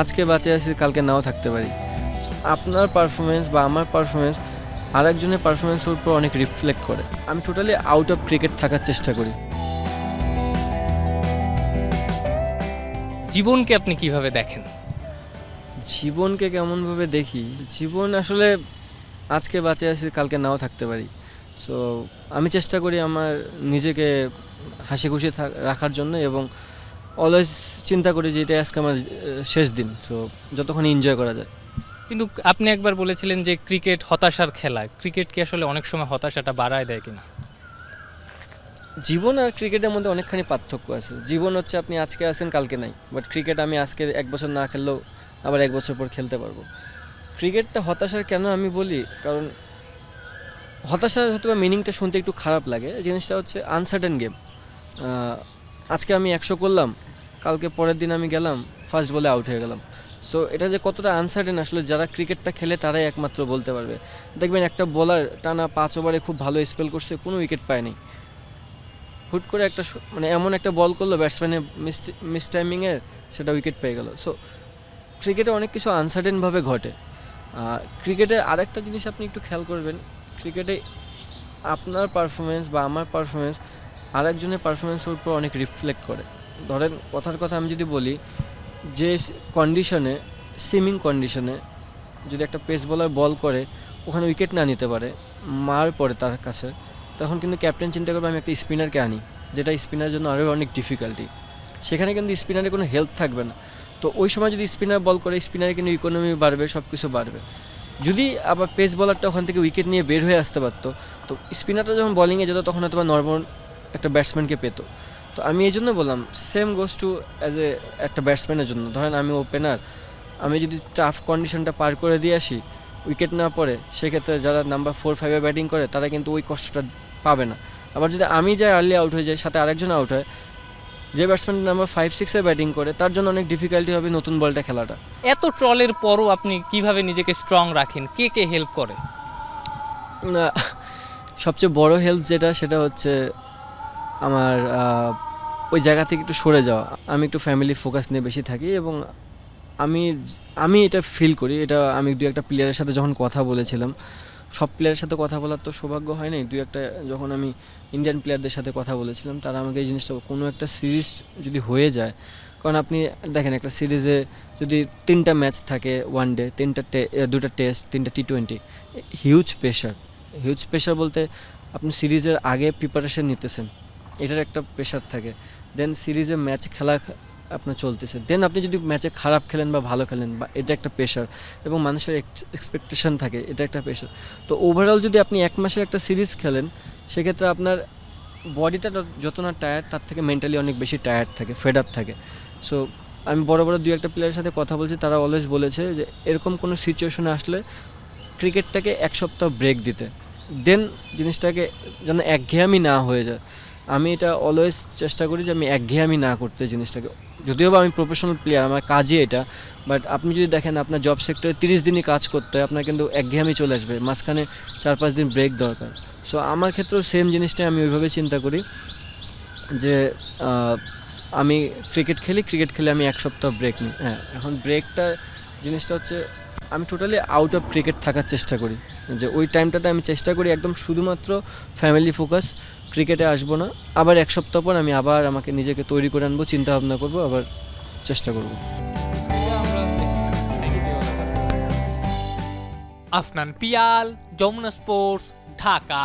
আজকে বাঁচে আছি কালকে নাও থাকতে পারি। আপনার পারফরমেন্স বা আমার পারফরমেন্স আরেকজনের পারফরমেন্সের উপর অনেক রিফ্লেক্ট করে। আমি টোটালি আউট অফ ক্রিকেট থাকার চেষ্টা করি। জীবনকে আপনি কীভাবে দেখেন? জীবনকে কেমনভাবে দেখি? জীবন আসলে আজকে বাঁচে আছি কালকে নাও থাকতে পারি। সো আমি চেষ্টা করি আমার নিজেকে হাসি খুশি রাখার জন্য এবং অলওয়েজ চিন্তা করি যে এটা আজকে আমার শেষ দিন তো যতক্ষণ এনজয় করা যায়। কিন্তু আপনি একবার বলেছিলেন যে ক্রিকেট হতাশার খেলা। ক্রিকেট কি আসলে অনেক সময় হতাশাটা বাড়ায় দেয় কিনা? জীবন আর ক্রিকেটের মধ্যে অনেকখানি পার্থক্য আছে। জীবন হচ্ছে আপনি আজকে আছেন কালকে নাই। বাট ক্রিকেট আমি আজকে এক বছর না খেললেও আবার এক বছর পর খেলতে পারব। ক্রিকেটটা হতাশার কেন আমি বলি? কারণ হতাশার হয়তো বা মিনিংটা শুনতে একটু খারাপ লাগে। জিনিসটা হচ্ছে আনসার্টেন গেম আজকে আমি একশো করলাম কালকে পরের দিন আমি গেলাম ফার্স্ট বলে আউট হয়ে গেলাম। সো এটা যে কতটা আনসার্টেন আসলে যারা ক্রিকেটটা খেলে তারাই একমাত্র বলতে পারবে। দেখবেন একটা বোলার টানা পাঁচ ওভারে খুব ভালো স্পেল করছে, কোনো উইকেট পায়নি। হুট করে একটা মানে এমন একটা বল করল ব্যাটসম্যানের মিস টাইমিংয়ের সেটা উইকেট পেয়ে গেল। সো ক্রিকেটে অনেক কিছু আনসার্টেনভাবে ঘটে। ক্রিকেটে আরেকটা জিনিস আপনি একটু খেয়াল করবেন ক্রিকেটে আপনার পারফরমেন্স বা আমার পারফরমেন্স আরেকজনের পারফরমেন্সের উপর অনেক রিফ্লেক্ট করে। ধরেন কথার কথা আমি যদি বলি, যে কন্ডিশনে সিমিং কন্ডিশনে যদি একটা পেস বলার বল করে, ওখানে উইকেট না নিতে পারে, মার পড়ে তার কাছে, তখন কিন্তু ক্যাপ্টেন চিন্তা করবে, আমি একটা স্পিনারকে আনি, যেটা স্পিনারের জন্য আরও অনেক ডিফিকাল্টি সেখানে কিন্তু স্পিনারের কোনো হেল্প থাকবে না। তো ওই সময় যদি স্পিনার বল করে স্পিনারে কিন্তু ইকোনমি বাড়বে সব কিছু বাড়বে। যদি আবার পেস বলারটা ওখান থেকে উইকেট নিয়ে বের হয়ে আসতে পারতো, তো স্পিনারটা যখন বলিংয়ে যেত, তখন হয়তো বা নর্মাল একটা ব্যাটসম্যানকে পেতো। তো আমি এই জন্য বললাম same goes to as a একটা ব্যাটসম্যানের জন্য। ধরেন আমি ওপেনার আমি যদি টাফ কন্ডিশনটা পার করে দিয়ে আসি উইকেট না পড়ে সেক্ষেত্রে যারা নাম্বার ফোর ফাইভে ব্যাটিং করে তারা কিন্তু ওই কষ্টটা পাবে না। আবার যদি আমি যাই আর্লি আউট হয়ে যাই সাথে আরেকজন আউট হয় যে ব্যাটসম্যান নাম্বার ফাইভ সিক্সে ব্যাটিং করে তার জন্য অনেক ডিফিকাল্টি হবে নতুন বলটা খেলাটা। এত ট্রলের পরও আপনি কীভাবে নিজেকে স্ট্রং রাখেন? কে কে হেল্প করে? সবচেয়ে বড় হেল্প যেটা সেটা হচ্ছে আমার ওই জায়গা থেকে একটু সরে যাওয়া। আমি একটু ফ্যামিলি ফোকাস নিয়ে বেশি থাকি এবং আমি আমি এটা ফিল করি। এটা আমি দু একটা প্লেয়ারের সাথে যখন কথা বলেছিলাম, সব প্লেয়ারের সাথে কথা বলার তো সৌভাগ্য হয় নাই। দু একটা যখন আমি ইন্ডিয়ান প্লেয়ারদের সাথে কথা বলেছিলাম, তারা আমাকে এই জিনিসটা, কোনো একটা সিরিজ যদি হয়ে যায়, কারণ আপনি দেখেন একটা সিরিজে যদি তিনটা ম্যাচ থাকে ওয়ান ডে তিনটা দুটা টেস্ট তিনটা T twenty huge pressure huge pressure বলতে আপনি সিরিজের আগে প্রিপারেশন নিতেছেন। এটার একটা প্রেশার থাকে। দেন সিরিজে ম্যাচ খেলা আপনার চলতেছে। দেন আপনি যদি ম্যাচে খারাপ খেলেন বা ভালো খেলেন, বা এটা একটা প্রেশার এবং মানুষের এক্সপেকটেশন থাকে, এটা একটা প্রেশার তো ওভারঅল যদি আপনি এক মাসের একটা সিরিজ খেলেন, সেক্ষেত্রে আপনার বডিটা যত না টায়ার্ড তার থেকে মেন্টালি অনেক বেশি টায়ার্ড থাকে ফেড আপ থাকে। সো আমি বড় বড় দুই একটা প্লেয়ারের সাথে কথা বলছি, তারা অলওয়েজ বলেছে যে, এরকম কোনো সিচুয়েশনে আসলে ক্রিকেটটাকে এক সপ্তাহ ব্রেক দিতে। দেন জিনিসটাকে যেন একঘেয়ামি না হয়ে যায়। আমি এটা অলওয়েজ চেষ্টা করি যে আমি একঘেয়ামি না করতে জিনিসটাকে। যদিও বা আমি প্রফেশনাল প্লেয়ার আমার কাজই এটা বাট আপনি যদি দেখেন আপনার জব সেক্টরে তিরিশ দিনই কাজ করতে হয়, আপনার কিন্তু একঘেয়ামি চলে আসবে, মাঝখানে চার পাঁচ দিন ব্রেক দরকার। সো আমার ক্ষেত্রেও সেম জিনিসটাই আমি ওইভাবে চিন্তা করি যে আমি ক্রিকেট খেলি ক্রিকেট খেলে আমি এক সপ্তাহ ব্রেক নিই। হ্যাঁ এখন ব্রেকটা জিনিসটা হচ্ছে আমি টোটালি আউট অফ ক্রিকেট থাকার চেষ্টা করি। যে ওই টাইমটাতে আমি চেষ্টা করি একদম শুধুমাত্র ফ্যামিলি ফোকাস ক্রিকেটে আসব না। আবার এক সপ্তাহ পর আমি আবার আমাকে নিজেকে তৈরি করে আনব, চিন্তাভাবনা করব, আবার চেষ্টা করব। আফনান পিয়াল, যমুনা স্পোর্টস ঢাকা।